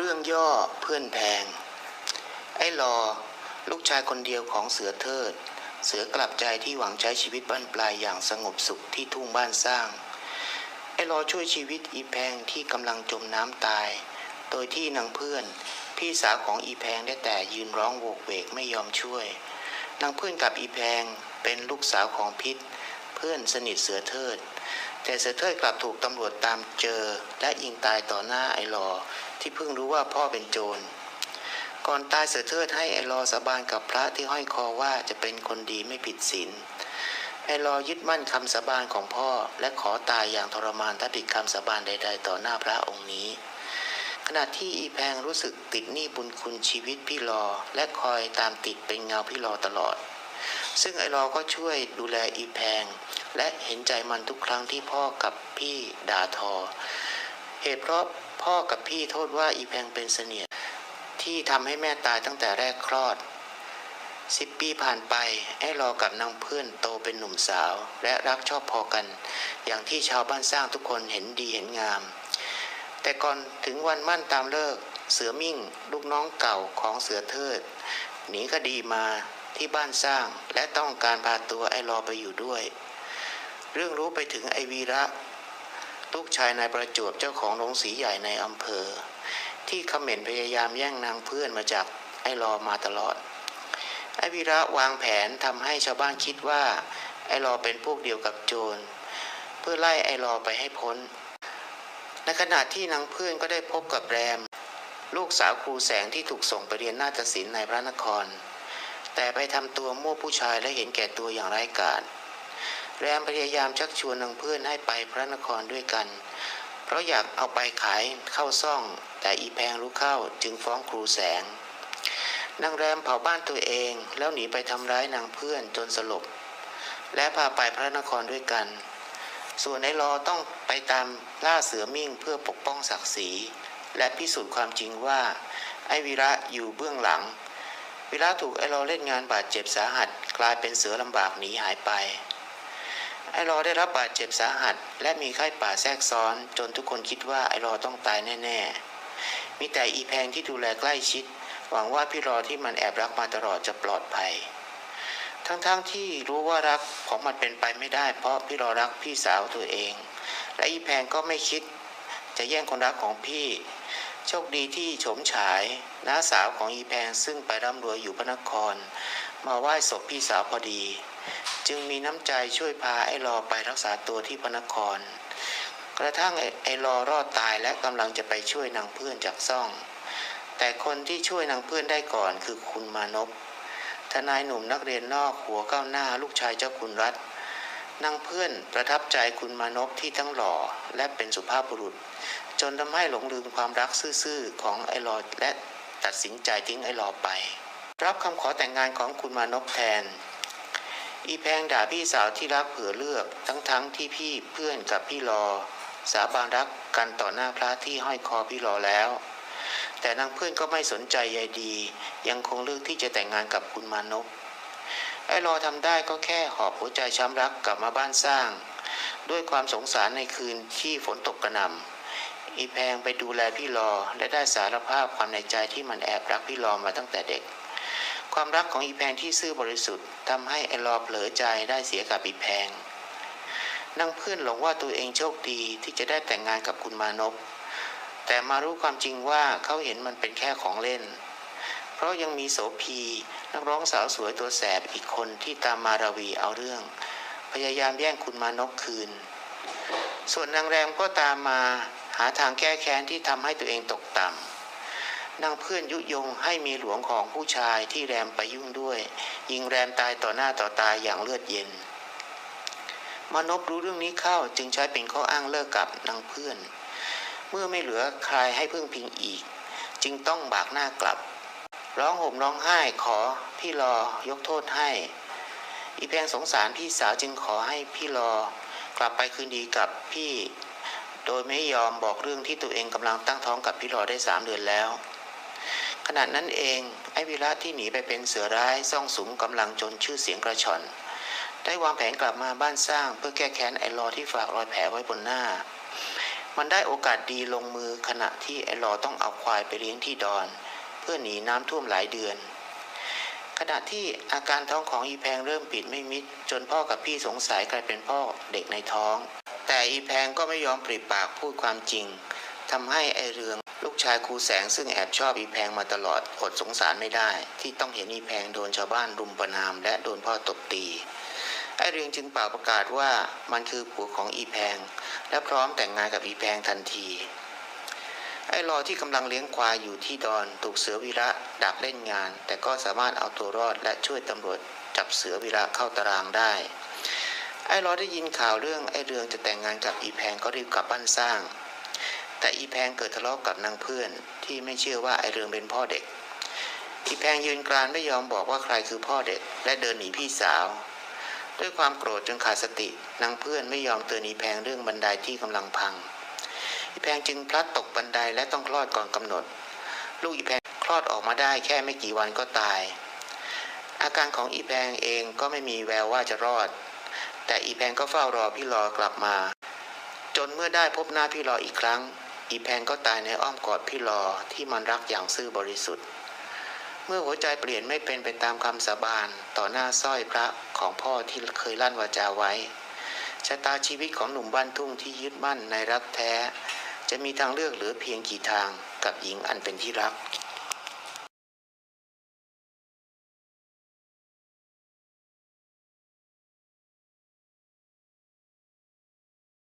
เรื่องย่อเพื่อนแพง ไอ้รอลูกชายคนเดียวของเสือเทิด เสือกลับใจที่หวังใช้ชีวิตบ้านปลายอย่างสงบสุขที่ทุ่งบ้านสร้าง ไอ้รอช่วยชีวิตอีแพงที่กำลังจมน้ำตาย โดยที่นางเพื่อน พี่สาวของอีแพงได้แต่ยืนร้องโวกเวกไม่ยอมช่วยนางเพื่อนกับอีแพงเป็นลูกสาวของพิษ เพื่อนสนิทเสือเทิด แต่เสือเทิดกลับถูกตำรวจตามเจอ และยิงตายต่อหน้าไอ้รอที่เพิ่งรู้ว่าพ่อเป็นโจร ก่อนตายเสือเทิดให้ไอ้รอสาบานกับพระที่ห้อยคอว่าจะเป็นคนดีไม่ผิดศีลไอ้รอยึดมั่นคำสาบานของพ่อ และขอตายอย่างทรมานถ้าผิดคำสาบานใด ๆ ต่อหน้าพระองค์นี้ ขณะที่อีแพงรู้สึกติดหนี้บุญคุณชีวิตพี่รอและคอยตามติดเป็นเงาพี่รอตลอด ซึ่งไอ้รอก็ช่วยดูแลอีแพง และเห็นใจมันทุกครั้งที่พ่อกับพี่ด่าทอ เหตุเพราะพ่อกับพี่โทษว่าอีแพงเป็นเสนียดที่ทำให้แม่ตายตั้งแต่แรกคลอดสิบปีผ่านไปไอ้รอกับนางเพื่อนโตเป็นหนุ่มสาว และรักชอบพอกัน อย่างที่ชาวบ้านสร้างทุกคนเห็นดีเห็นงาม แต่ก่อนถึงวันมั่นตามเลิก เสือมิ่ง ลูกน้องเก่าของเสือเทิด หนีคดีมา ที่บ้านสร้าง และต้องการพาตัวไอ้รอไปอยู่ด้วย เรื่องรู้ไปถึงไอวีระลูกชายนายประจวบเจ้าของโรงสีใหญ่ในอำเภอ ที่เขม่นพยายามแย่งนางเพื่อนมาจากไอ้รอมาตลอด ไอวีระวางแผนทำให้ชาวบ้านคิดว่าไอ้รอเป็นพวกเดียวกับโจร เพื่อไล่ไอ้รอไปให้พ้น ในขณะที่นางเพื่อนก็ได้พบกับแรม ลูกสาวครูแสงที่ถูกส่งไปเรียนนาฏศิลป์ในพระนคร แต่ไปทำตัวมั่วผู้ชายและเห็นแก่ตัวอย่างไร้กาจแรมพยายามชักชวนนางเพื่อนให้ไปพระนครด้วยกัน เพราะอยากเอาไปขายเข้าซ่อง แต่อีแพงรู้เข้าจึงฟ้องครูแสงนางแรมเผาบ้านตัวเองแล้วหนีไปทำร้ายนางเพื่อนจนสลบ และพาไปพระนครด้วยกัน ส่วนไอ้รอต้องไปตามล่าเสือมิ่งเพื่อปกป้องศักดิ์ศรีและพิสูจน์ความจริงว่า ไอ้วีระอยู่เบื้องหลัง วีระถูกไอ้รอเล่นงานบาดเจ็บสาหัส กลายเป็นเสือลำบากหนีหายไป ไอ้รอได้รับบาดเจ็บสาหัส และมีไข้ป่าแทรกซ้อน จนทุกคนคิดว่าไอ้รอต้องตายแน่ๆ มีแต่อีแพงที่ดูแลใกล้ชิด หวังว่าพี่รอที่มันแอบรักมาตลอดจะปลอดภัย ทั้งๆทที่รู้ว่ารักของมันเป็นไปไม่ได้ เพราะพี่รอรักพี่สาวตัวเอง และอีแพงก็ไม่คิดจะแย่งคนรักของพี่ โชคดีที่โฉมฉายน้าสาวของอีแพงซึ่งไปร่ำรวยอยู่พระนคร มาไหว้ศพพี่สาวพอดี จึงมีน้ำใจช่วยพาไอ้รอไปรักษาตัวที่พระนคร กระทั่งไอ้รอรอดตายและกำลังจะไปช่วยนางเพื่อนจากซ่อง แต่คนที่ช่วยนางเพื่อนได้ก่อนคือคุณมานพทนายหนุ่มนักเรียนนอกหัวก้าวหน้าลูกชายเจ้าคุณรัฐ นางเพื่อนประทับใจคุณมานพที่ทั้งหล่อและเป็นสุภาพบุรุษ จนทำให้หลงลืมความรักซื่อๆของไอ้หลอและตัดสินใจทิ้งไอ้หลอไป รับคำขอแต่งงานของคุณมานพแทน อีแพงด่าพี่สาวที่รักเผื่อเลือกทั้งๆทที่พี่เพื่อนกับพี่รอ สาบานรักกันต่อหน้าพระที่ห้อยคอพี่รอแล้ว แต่นางเพื่อนก็ไม่สนใจใยดี ยังคงเลือกที่จะแต่งงานกับคุณมานพ ไอ้รอทำได้ก็แค่หอบหัวใจช้ำรักกลับมาบ้านสร้าง ด้วยความสงสารในคืนที่ฝนตกกระหน่ำอีแพงไปดูแลพี่รอและได้สารภาพความในใจที่มันแอบรักพี่รอมาตั้งแต่เด็ก ความรักของอีแพงที่ซื่อบริสุทธิ์ทำให้ไอ้รอเผลอใจได้เสียกับอีแพงนางเพื่อนหลงว่าตัวเองโชคดีที่จะได้แต่งงานกับคุณมานพแต่มารู้ความจริงว่าเขาเห็นมันเป็นแค่ของเล่น เพราะยังมีโสพีนักร้องสาวสวยตัวแสบอีกคนที่ตามมาราวีเอาเรื่อง พยายามแย่งคุณมานพคืน ส่วนนางแรมก็ตามมาหาทางแก้แค้นที่ทำให้ตัวเองตกต่ำนางเพื่อนยุยงให้มีหลวงของผู้ชายที่แรมไปยุ่งด้วย ยิงแรมตายต่อหน้าต่อตาอย่างเลือดเย็น มานพรู้เรื่องนี้เข้าจึงใช้เป็นข้ออ้างเลิกกับนางเพื่อน เมื่อไม่เหลือใครให้พึ่งพิงอีก จึงต้องบากหน้ากลับ ร้องห่มร้องไห้ขอพี่รอยกโทษให้ อีแพงสงสารพี่สาวจึงขอให้พี่รอกลับไปคืนดีกับพี่ โดยไม่ยอมบอกเรื่องที่ตัวเองกำลังตั้งท้องกับพี่รอได้สามเดือนแล้ว ขณะนั้นเองไอ้วิระที่หนีไปเป็นเสือร้ายซ่องสุมกำลังจนชื่อเสียงกระชอนได้วางแผนกลับมาบ้านสร้างเพื่อแก้แค้นไอ้รอที่ฝากรอยแผลไว้บนหน้า มันได้โอกาสดีลงมือขณะที่ไอ้หลอต้องเอาควายไปเลี้ยงที่ดอน พื่อหนีน้ำท่วมหลายเดือน ขณะที่อาการท้องของอีแพงเริ่มปิดไม่มิด จนพ่อกับพี่สงสัยกลายเป็นพ่อเด็กในท้อง แต่อีแพงก็ไม่ยอมปริปากพูดความจริงทำให้ไอเรืองลูกชายครูแสงซึ่งแอบชอบอีแพงมาตลอดอดสงสารไม่ได้ ที่ต้องเห็นอีแพงโดนชาวบ้านรุมประนาม และโดนพ่อตบตีไอเรืองจึงเป่าประกาศว่ามันคือผัวของอีแพง และพร้อมแต่งงานกับอีแพงทันที ไอ้รอที่กำลังเลี้ยงควายอยู่ที่ดอนถูกเสือวีระดักเล่นงาน แต่ก็สามารถเอาตัวรอดและช่วยตำรวจจับเสือวีระเข้าตารางได้ ไอ้รอได้ยินข่าวเรื่องไอ้เรืองจะแต่งงานกับอีแพงก็รีบกลับบ้านสร้าง แต่อีแพงเกิดทะเลาะกับนางเพื่อนที่ไม่เชื่อว่าไอ้เรืองเป็นพ่อเด็ก อีแพงยืนกรานไม่ยอมบอกว่าใครคือพ่อเด็ก และเดินหนีพี่สาว ด้วยความโกรธจนขาดสตินางเพื่อนไม่ยอมเตือนอีแพงเรื่องบันไดที่กำลังพัง อีแพงจึงพลัดตกบันไดและต้องคลอดก่อนกำหนด ลูกอีแพงคลอดออกมาได้แค่ไม่กี่วันก็ตาย อาการของอีแพงเองก็ไม่มีแววว่าจะรอด แต่อีแพงก็เฝ้ารอพี่รอกลับมา จนเมื่อได้พบหน้าพี่รออีกครั้ง อีแพงก็ตายในอ้อมกอดพี่รอที่มันรักอย่างซื่อบริสุทธิ์ เมื่อหัวใจเปลี่ยนไม่เป็นไปตามคำสาบานต่อหน้าสร้อยพระของพ่อที่เคยลั่นวาจาไว้ ชะตาชีวิตของหนุ่มบ้านทุ่งที่ยึดมั่นในรักแท้ จะมีทางเลือกเหลือเพียงกี่ทางกับหญิงอันเป็นที่รัก